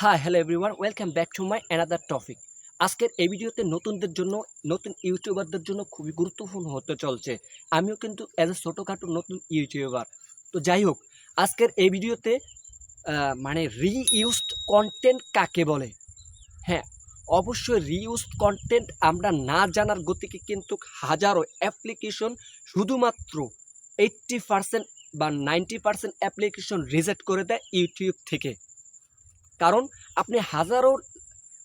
Hi hello everyone welcome back to my another topic আজকের এই ভিডিওতে নতুনদের জন্য, নতুন ইউটিউবারদের জন্য খুবই গুরুত্বপূর্ণ হতে চলছে। আমিও কিন্তু অ্যাজ এ ছোটোখাটো নতুন ইউটিউবার তো যাই হোক, আজকের এই ভিডিওতে মানে রিইউজড কন্টেন্ট কাকে বলে? হ্যাঁ অবশ্যই রিইউজড কন্টেন্ট আমরা না জানার গতিকে কিন্তু হাজারো অ্যাপ্লিকেশন শুধুমাত্র এইট্টি পার্সেন্ট বা নাইনটি পার্সেন্ট অ্যাপ্লিকেশন রিজেক্ট করে দেয় ইউটিউব থেকে। কারণ আপনি হাজারো,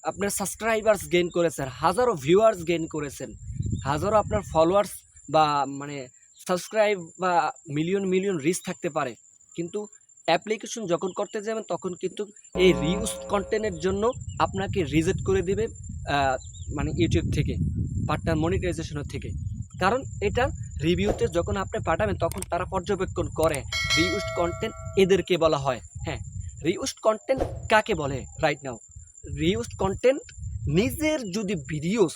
আপনার সাবস্ক্রাইবার্স গেইন করেছেন, হাজারো ভিউয়ার্স গেইন করেছেন, হাজারো আপনার ফলোয়ার্স বা মানে সাবস্ক্রাইব বা মিলিয়ন মিলিয়ন রিচ থাকতে পারে। কিন্তু অ্যাপ্লিকেশন যখন করতে যাবেন, তখন কিন্তু এই রিউজ কন্টেন্টের জন্য আপনাকে রিজেক্ট করে দিবে মানে ইউটিউব থেকে পার্টনার মনিটাইজেশনের থেকে। কারণ এটা রিভিউতে যখন আপনি পাঠাবেন, তখন তারা পর্যবেক্ষণ করে রিউজড কন্টেন্ট এদেরকে বলা হয়। হ্যাঁ রিউজড কন্টেন্ট কাকে বলে রাইট নাও রিউজড কন্টেন্ট নিজের যদি ভিডিওস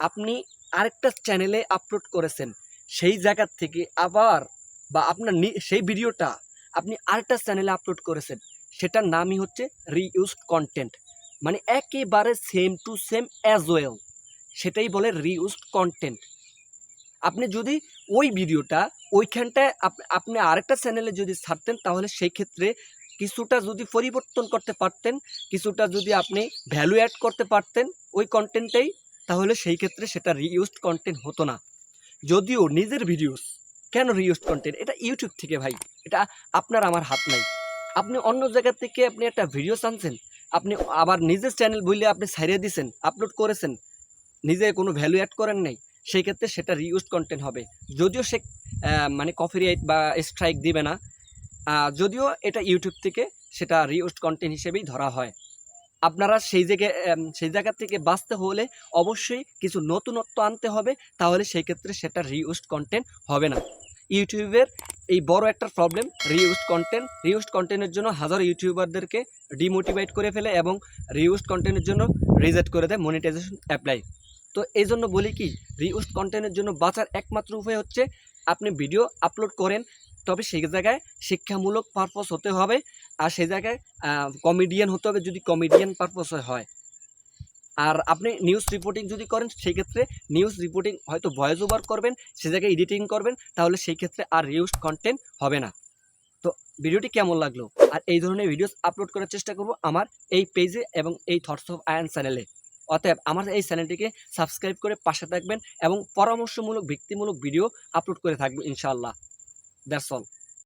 আপনি আরেকটা চ্যানেলে আপলোড করেছেন, সেই জায়গার থেকে আবার বা আপনার সেই ভিডিওটা আপনি আরেকটা চ্যানেলে আপলোড করেছেন, সেটার নামই হচ্ছে রিউজড কন্টেন্ট মানে একেবারে same to same as well সেটাই বলে রিউজড কন্টেন্ট আপনি যদি ওই ভিডিওটা ওইখানটায় আপ- আপনি আরেকটা চ্যানেলে যদি ছাড়তেন, তাহলে সেই ক্ষেত্রে কিছুটা যদি পরিবর্তন করতে পারতেন, কিছুটা যদি আপনি ভ্যালু অ্যাড করতে পারতেন ওই কন্টেন্টেই তাহলে সেই ক্ষেত্রে সেটা রিইউজড কন্টেন্ট হতো না। যদিও নিজের ভিডিওস কেন রিইউজড কন্টেন্ট এটা ইউটিউব থেকে ভাই, এটা আপনার আমার হাত নাই। আপনি অন্য জায়গা থেকে আপনি একটা ভিডিও আনছেন, আপনি আবার নিজের চ্যানেল বললে আপনি ছাড়িয়ে দিয়েছেন আপলোড করেছেন, নিজে কোনো ভ্যালু অ্যাড করেন নাই, সেই ক্ষেত্রে সেটা রিইউজড কন্টেন্ট হবে। যদিও সে মানে কপিরাইট বা স্ট্রাইক দিবে না যদিও এটা ইউটিউব থেকে সেটা রিউজড কন্টেন্ট হিসেবেই ধরা হয়। আপনারা সেই জায়গায় সেই জায়গা থেকে বাঁচতে হলে অবশ্যই কিছু নতুনত্ব আনতে হবে, তাহলে সেই ক্ষেত্রে সেটা রিউজড কন্টেন্ট হবে না। ইউটিউবের এই বড় একটা প্রবলেম রিউজড কন্টেন্ট রিউজড কন্টেন্টের জন্য হাজার ইউটিউবারদেরকে ডিমোটিভেট করে ফেলে এবং রিউজড কন্টেন্টের জন্য রিজেক্ট করে দেয় মনিটাইজেশন অ্যাপ্লাই তো এই জন্য বলি কি রিউজড কন্টেন্টের জন্য বাঁচার একমাত্র উপায় হচ্ছে আপনি ভিডিও আপলোড করেন তবে সেই জায়গায় শিক্ষামূলক পারপস হতে হবে আর সেই জায়গায় কমেডিয়ান হতে হবে যদি কমেডিয়ান পারপস হয়। আর আপনি নিউজ রিপোর্টিং যদি করেন, সেই ক্ষেত্রে নিউজ রিপোর্টিং হয়তো ভয়েস ওভার করবেন, সে জায়গায় এডিটিং করবেন, তাহলে সেই ক্ষেত্রে আর রিউজ কন্টেন্ট হবে না। তো ভিডিওটি কেমন লাগল? আর এই ধরনের ভিডিওস আপলোড করার চেষ্টা করব আমার এই পেজে এবং এই থটস অফ আয়ন চ্যানেলে অতএব আমার এই চ্যানেলটিকে সাবস্ক্রাইব করে পাশে থাকবেন এবং পরামর্শমূলক ব্যক্তিমূলক ভিডিও আপলোড করে থাকব ইনশাআল্লাহ। That's all